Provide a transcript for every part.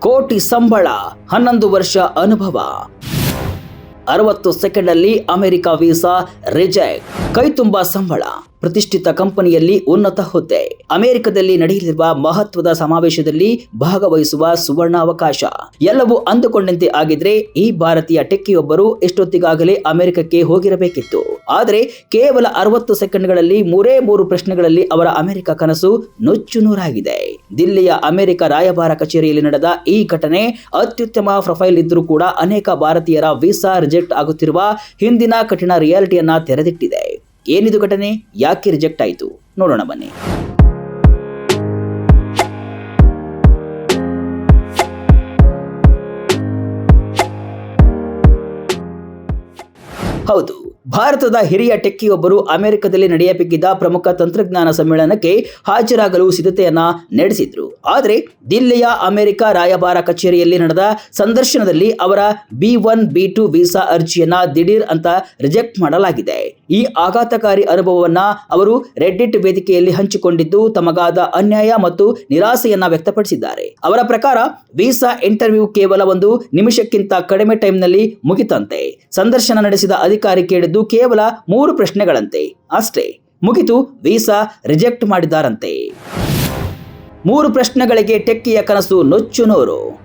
ಕೋಟಿ ಸಂಬಳ, ಹನ್ನೊಂದು ವರ್ಷ ಅನುಭವ. ಅರವತ್ತು ಸೆಕೆಂಡ್ನಲ್ಲಿ ಅಮೆರಿಕ ವೀಸಾ ರಿಜೆಕ್ಟ್. ಕೈ ತುಂಬಾ ಸಂಬಳ. ಪ್ರತಿಷ್ಠಿತ ಕಂಪನಿಯಲ್ಲಿ ಉನ್ನತ ಹುದ್ದೆ. ಅಮೆರಿಕದಲ್ಲಿ ನಡೆಯಲಿರುವ ಮಹತ್ವದ ಸಮಾವೇಶದಲ್ಲಿ ಭಾಗವಹಿಸುವ ಸುವರ್ಣ ಅವಕಾಶ ಎಲ್ಲವೂ ಅಂದುಕೊಂಡಂತೆ ಆಗಿದ್ರೆ ಈ ಭಾರತೀಯ ಟೆಕ್ಕಿಯೊಬ್ಬರು ಎಷ್ಟೊತ್ತಿಗಾಗಲೇ ಅಮೆರಿಕಕ್ಕೆ ಹೋಗಿರಬೇಕಿತ್ತು. ಆದರೆ ಕೇವಲ ಅರವತ್ತು ಸೆಕೆಂಡ್ಗಳಲ್ಲಿ ಮೂರೇ ಮೂರು ಪ್ರಶ್ನೆಗಳಲ್ಲಿ ಅವರ ಅಮೆರಿಕ ಕನಸು ನುಚ್ಚು ನೂರಾಗಿದೆ. ದಿಲ್ಲಿಯ ಅಮೆರಿಕ ರಾಯಭಾರ ಕಚೇರಿಯಲ್ಲಿ ನಡೆದ ಈ ಘಟನೆ ಅತ್ಯುತ್ತಮ ಪ್ರೊಫೈಲ್ ಇದ್ದರೂ ಕೂಡ ಅನೇಕ ಭಾರತೀಯರ ವೀಸಾ ರಿಜೆಕ್ಟ್ ಆಗುತ್ತಿರುವ ಹಿಂದಿನ ಕಠಿಣ ರಿಯಾಲಿಟಿಯನ್ನ ತೆರೆದಿಟ್ಟಿದೆ. ಏನಿದು ಘಟನೆ? ಯಾಕೆ ರಿಜೆಕ್ಟ್ ಆಯಿತು? ನೋಡೋಣ ಬನ್ನಿ. ಹೌದು ಭಾರತದ ಹಿರಿಯ ಟೆಕ್ಕಿಯೊಬ್ಬರು ಅಮೆರಿಕದಲ್ಲಿ ನಡೆಯಬೇಕಿದ್ದ ಪ್ರಮುಖ ತಂತ್ರಜ್ಞಾನ ಸಮ್ಮೇಳನಕ್ಕೆ ಹಾಜರಾಗಲು ಸಿದ್ಧತೆಯನ್ನ ನಡೆಸಿದ್ರು. ಆದರೆ ದಿಲ್ಲಿಯ ಅಮೆರಿಕ ರಾಯಭಾರ ಕಚೇರಿಯಲ್ಲಿ ನಡೆದ ಸಂದರ್ಶನದಲ್ಲಿ ಅವರ B one, B two visa ಅರ್ಜಿಯನ್ನ ದಿಢೀರ್ ಅಂತ ರಿಜೆಕ್ಟ್ ಮಾಡಲಾಗಿದೆ. ಈ ಆಘಾತಕಾರಿ ಅನುಭವವನ್ನ ಅವರು ರೆಡ್ಡಿಟ್ ವೇದಿಕೆಯಲ್ಲಿ ಹಂಚಿಕೊಂಡಿದ್ದು ತಮಗಾದ ಅನ್ಯಾಯ ಮತ್ತು ನಿರಾಸೆಯನ್ನ ವ್ಯಕ್ತಪಡಿಸಿದ್ದಾರೆ. ಅವರ ಪ್ರಕಾರ ವೀಸಾ ಇಂಟರ್ವ್ಯೂ ಕೇವಲ ಒಂದು ನಿಮಿಷಕ್ಕಿಂತ ಕಡಿಮೆ ಟೈಮ್ನಲ್ಲಿ ಮುಗಿತಂತೆ. ಸಂದರ್ಶನ ನಡೆಸಿದ ಅಧಿಕಾರಿ ಕೇಳಿದ್ದು ಕೇವಲ ಮೂರು ಪ್ರಶ್ನೆಗಳಂತೆ. ಅಷ್ಟೇ. ಮುಗಿತು ವೀಸಾ ರಿಜೆಕ್ಟ್ ಮಾಡಿದ್ದಾರಂತೆ ಮೂರು ಪ್ರಶ್ನೆಗಳಿಗೆ ಟೆಕ್ಕಿಯ ಕನಸು ನುಚ್ಚು ನೂರು.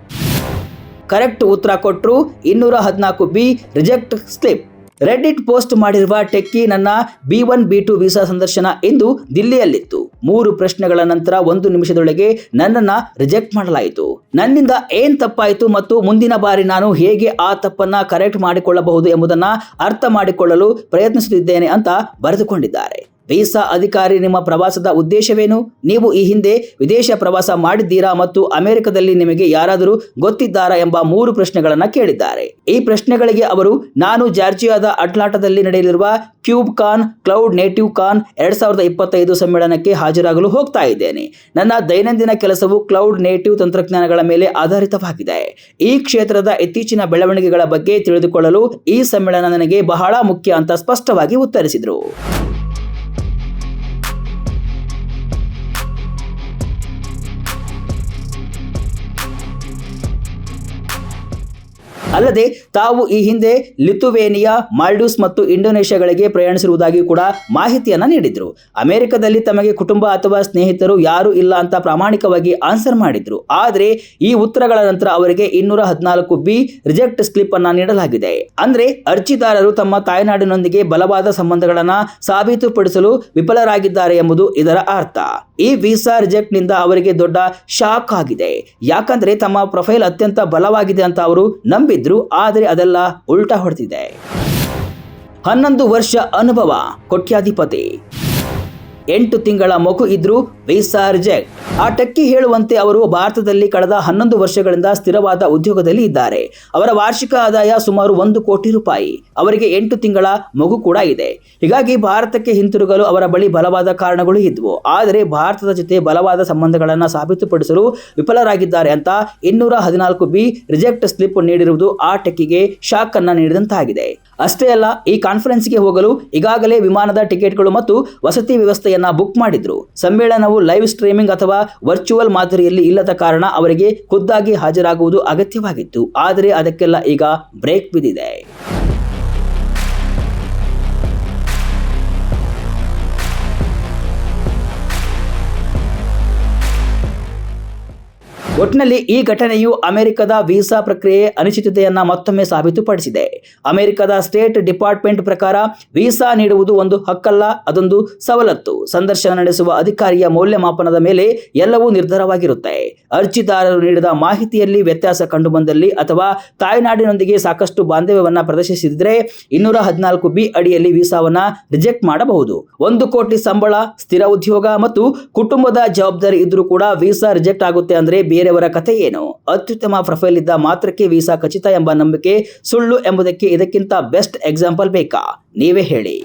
ಕರೆಕ್ಟ್ ಉತ್ತರ ಕೊಟ್ಟರು ಇನ್ನೂರ ಹದಿನಾಲ್ಕು B, reject slip. Reddit post ಮಾಡಿರುವ ಟೆಕ್ಕಿ ನನ್ನ B one, B two visa ಸಂದರ್ಶನ ಎಂದು ದಿಲ್ಲಿಯಲ್ಲಿತ್ತು. ಮೂರು ಪ್ರಶ್ನೆಗಳ ನಂತರ ಒಂದು ನಿಮಿಷದೊಳಗೆ ನನ್ನನ್ನ ರಿಜೆಕ್ಟ್ ಮಾಡಲಾಯಿತು. ನನ್ನಿಂದ ಏನ್ ತಪ್ಪಾಯಿತು ಮತ್ತು ಮುಂದಿನ ಬಾರಿ ನಾನು ಹೇಗೆ ಆ ತಪ್ಪನ್ನ ಕರೆಕ್ಟ್ ಮಾಡಿಕೊಳ್ಳಬಹುದು ಎಂಬುದನ್ನ ಅರ್ಥ ಮಾಡಿಕೊಳ್ಳಲು ಪ್ರಯತ್ನಿಸುತ್ತಿದ್ದೇನೆ ಅಂತ ಬರೆದುಕೊಂಡಿದ್ದಾರೆ. ವೀಸಾ ಅಧಿಕಾರಿ, ನಿಮ್ಮ ಪ್ರವಾಸದ ಉದ್ದೇಶವೇನು? ನೀವು ಈ ಹಿಂದೆ ವಿದೇಶ ಪ್ರವಾಸ ಮಾಡಿದ್ದೀರಾ ಮತ್ತು ಅಮೆರಿಕದಲ್ಲಿ ನಿಮಗೆ ಯಾರಾದರೂ ಗೊತ್ತಿದ್ದಾರಾ ಎಂಬ ಮೂರು ಪ್ರಶ್ನೆಗಳನ್ನು ಕೇಳಿದ್ದಾರೆ. ಈ ಪ್ರಶ್ನೆಗಳಿಗೆ ಅವರು, ನಾನು ಜಾರ್ಜಿಯಾದ ಅಟ್ಲಾಟದಲ್ಲಿ ನಡೆಯಲಿರುವ ಕ್ಯೂಬ್ ಕಾನ್ ಕ್ಲೌಡ್ ನೇಟಿವ್ ಕಾನ್ ಎರಡ್ ಸಾವಿರದ ಇಪ್ಪತ್ತೈದು ಸಮ್ಮೇಳನಕ್ಕೆ ಹಾಜರಾಗಲು ಹೋಗ್ತಾ ಇದ್ದೇನೆ. ನನ್ನ ದೈನಂದಿನ ಕೆಲಸವು ಕ್ಲೌಡ್ ನೇಟಿವ್ ತಂತ್ರಜ್ಞಾನಗಳ ಮೇಲೆ ಆಧಾರಿತವಾಗಿದೆ. ಈ ಕ್ಷೇತ್ರದ ಇತ್ತೀಚಿನ ಬೆಳವಣಿಗೆಗಳ ಬಗ್ಗೆ ತಿಳಿದುಕೊಳ್ಳಲು ಈ ಸಮ್ಮೇಳನ ನನಗೆ ಬಹಳ ಮುಖ್ಯ ಅಂತ ಸ್ಪಷ್ಟವಾಗಿ ಉತ್ತರಿಸಿದರು. ಅಲ್ಲದೆ ತಾವು ಈ ಹಿಂದೆ ಲಿಥುವೇನಿಯಾ, ಮಾಲ್ಡೀವ್ಸ್ ಮತ್ತು ಇಂಡೋನೇಷ್ಯಾಗಳಿಗೆ ಪ್ರಯಾಣಿಸಿರುವುದಾಗಿ ಕೂಡ ಮಾಹಿತಿಯನ್ನು ನೀಡಿದ್ರು. ಅಮೆರಿಕದಲ್ಲಿ ತಮಗೆ ಕುಟುಂಬ ಅಥವಾ ಸ್ನೇಹಿತರು ಯಾರು ಇಲ್ಲ ಅಂತ ಪ್ರಾಮಾಣಿಕವಾಗಿ ಆನ್ಸರ್ ಮಾಡಿದ್ರು. ಆದರೆ ಈ ಉತ್ತರಗಳ ನಂತರ ಅವರಿಗೆ ಇನ್ನೂರ ಹದಿನಾಲ್ಕು ಬಿ ರಿಜೆಕ್ಟ್ ಸ್ಲಿಪ್ ಅನ್ನ ನೀಡಲಾಗಿದೆ. ಅಂದ್ರೆ ಅರ್ಜಿದಾರರು ತಮ್ಮ ತಾಯ್ನಾಡಿನೊಂದಿಗೆ ಬಲವಾದ ಸಂಬಂಧಗಳನ್ನು ಸಾಬೀತುಪಡಿಸಲು ವಿಫಲರಾಗಿದ್ದಾರೆ ಎಂಬುದು ಇದರ ಅರ್ಥ. ಈ ವೀಸಾ ರಿಜೆಕ್ಟ್ನಿಂದ ಅವರಿಗೆ ದೊಡ್ಡ ಶಾಕ್ ಆಗಿದೆ. ಯಾಕಂದರೆ ತಮ್ಮ ಪ್ರೊಫೈಲ್ ಅತ್ಯಂತ ಬಲವಾಗಿದೆ ಅಂತ ಅವರು ನಂಬಿದ್ರು, ಆದರೆ ಅದೆಲ್ಲ ಉಲ್ಟಾ ಹೊಡೆದಿದೆ. ಹನ್ನೊಂದು ವರ್ಷ ಅನುಭವ, ಕೋಟ್ಯಾಧಿಪತಿ. ಎಂಟು ತಿಂಗಳ ಮಗು ಇದ್ರು ವೀಸಾ ಆ ಟಕ್ಕಿ ಹೇಳುವಂತೆ ಅವರು ಭಾರತದಲ್ಲಿ ಕಳೆದ ಹನ್ನೊಂದು ವರ್ಷಗಳಿಂದ ಸ್ಥಿರವಾದ ಉದ್ಯೋಗದಲ್ಲಿ ಇದ್ದಾರೆ. ಅವರ ವಾರ್ಷಿಕ ಆದಾಯ ಸುಮಾರು ಒಂದು ಕೋಟಿ ರೂಪಾಯಿ. ಅವರಿಗೆ ಎಂಟು ತಿಂಗಳ ಮಗು ಕೂಡ ಇದೆ. ಹೀಗಾಗಿ ಭಾರತಕ್ಕೆ ಹಿಂತಿರುಗಲು ಅವರ ಬಳಿ ಬಲವಾದ ಕಾರಣಗಳು ಇದ್ವು. ಆದರೆ ಭಾರತದ ಜೊತೆ ಬಲವಾದ ಸಂಬಂಧಗಳನ್ನು ಸಾಬೀತುಪಡಿಸಲು ವಿಫಲರಾಗಿದ್ದಾರೆ ಅಂತ ಇನ್ನೂರ ಹದಿನಾಲ್ಕು ಬಿ ರಿಜೆಕ್ಟ್ ಸ್ಲಿಪ್ ನೀಡಿರುವುದು ಆ ಟೆಕ್ಕಿಗೆ ಶಾಕ್ ಅನ್ನ ನೀಡಿದಂತಾಗಿದೆ. ಅಷ್ಟೇ ಅಲ್ಲ, ಈ ಕಾನ್ಫರೆನ್ಸ್ಗೆ ಹೋಗಲು ಈಗಾಗಲೇ ವಿಮಾನದ ಟಿಕೆಟ್ಗಳು ಮತ್ತು ವಸತಿ ವ್ಯವಸ್ಥೆಯನ್ನ ಬುಕ್ ಮಾಡಿದ್ರು. ಸಮ್ಮೇಳನವು ಲೈವ್ ಸ್ಟ್ರೀಮಿಂಗ್ ಅಥವಾ ವರ್ಚುವಲ್ ಮಾದರಿಯಲ್ಲಿ ಇಲ್ಲದ ಕಾರಣ ಅವರಿಗೆ ಖುದ್ದಾಗಿ ಹಾಜರಾಗುವುದು ಅಗತ್ಯವಾಗಿತ್ತು. ಆದರೆ ಅದಕ್ಕೆಲ್ಲ ಈಗ ಬ್ರೇಕ್ ಬಿದ್ದಿದೆ. ಒಟ್ಟಿನಲ್ಲಿ ಈ ಘಟನೆಯು ಅಮೆರಿಕದ ವೀಸಾ ಪ್ರಕ್ರಿಯೆ ಅನಿಶ್ಚಿತತೆಯನ್ನ ಮತ್ತೊಮ್ಮೆ ಸಾಬೀತುಪಡಿಸಿದೆ. ಅಮೆರಿಕದ ಸ್ಟೇಟ್ ಡಿಪಾರ್ಟ್ಮೆಂಟ್ ಪ್ರಕಾರ ವೀಸಾ ನೀಡುವುದು ಒಂದು ಹಕ್ಕಲ್ಲ, ಅದೊಂದು ಸವಲತ್ತು. ಸಂದರ್ಶನ ನಡೆಸುವ ಅಧಿಕಾರಿಯ ಮೌಲ್ಯಮಾಪನದ ಮೇಲೆ ಎಲ್ಲವೂ ನಿರ್ಧಾರವಾಗಿರುತ್ತೆ. ಅರ್ಜಿದಾರರು ನೀಡಿದ ಮಾಹಿತಿಯಲ್ಲಿ ವ್ಯತ್ಯಾಸ ಕಂಡುಬಂದಲ್ಲಿ ಅಥವಾ ತಾಯ್ನಾಡಿನೊಂದಿಗೆ ಸಾಕಷ್ಟು ಬಾಂಧವ್ಯವನ್ನು ಪ್ರದರ್ಶಿಸಿದ್ರೆ ಇನ್ನೂರ ಹದಿನಾಲ್ಕು ಬಿ ಅಡಿಯಲ್ಲಿ ವೀಸಾವನ್ನು ರಿಜೆಕ್ಟ್ ಮಾಡಬಹುದು. ಒಂದು ಕೋಟಿ ಸಂಬಳ, ಸ್ಥಿರ ಉದ್ಯೋಗ ಮತ್ತು ಕುಟುಂಬದ ಜವಾಬ್ದಾರಿ ಇದ್ರೂ ಕೂಡ ವೀಸಾ ರಿಜೆಕ್ಟ್ ಆಗುತ್ತೆ ಅಂದರೆ ಅಂದ್ರೆ ಬೇರೆಯವರ ಏನು? ಅತ್ಯುತ್ತಮ ಪ್ರೊಫೈಲ್ ಇದ್ದ ಮಾತ್ರಕ್ಕೆ ವೀಸಾ ಖಚಿತ ಎಂಬ ನಂಬಿಕೆ ಸುಳ್ಳು ಎಂಬುದಕ್ಕೆ ಇದಕ್ಕಿಂತ ಬೆಸ್ಟ್ ಎಕ್ಸಾಂಪಲ್ ಬೇಕಾ? ನೀವೇ ಹೇಳಿ.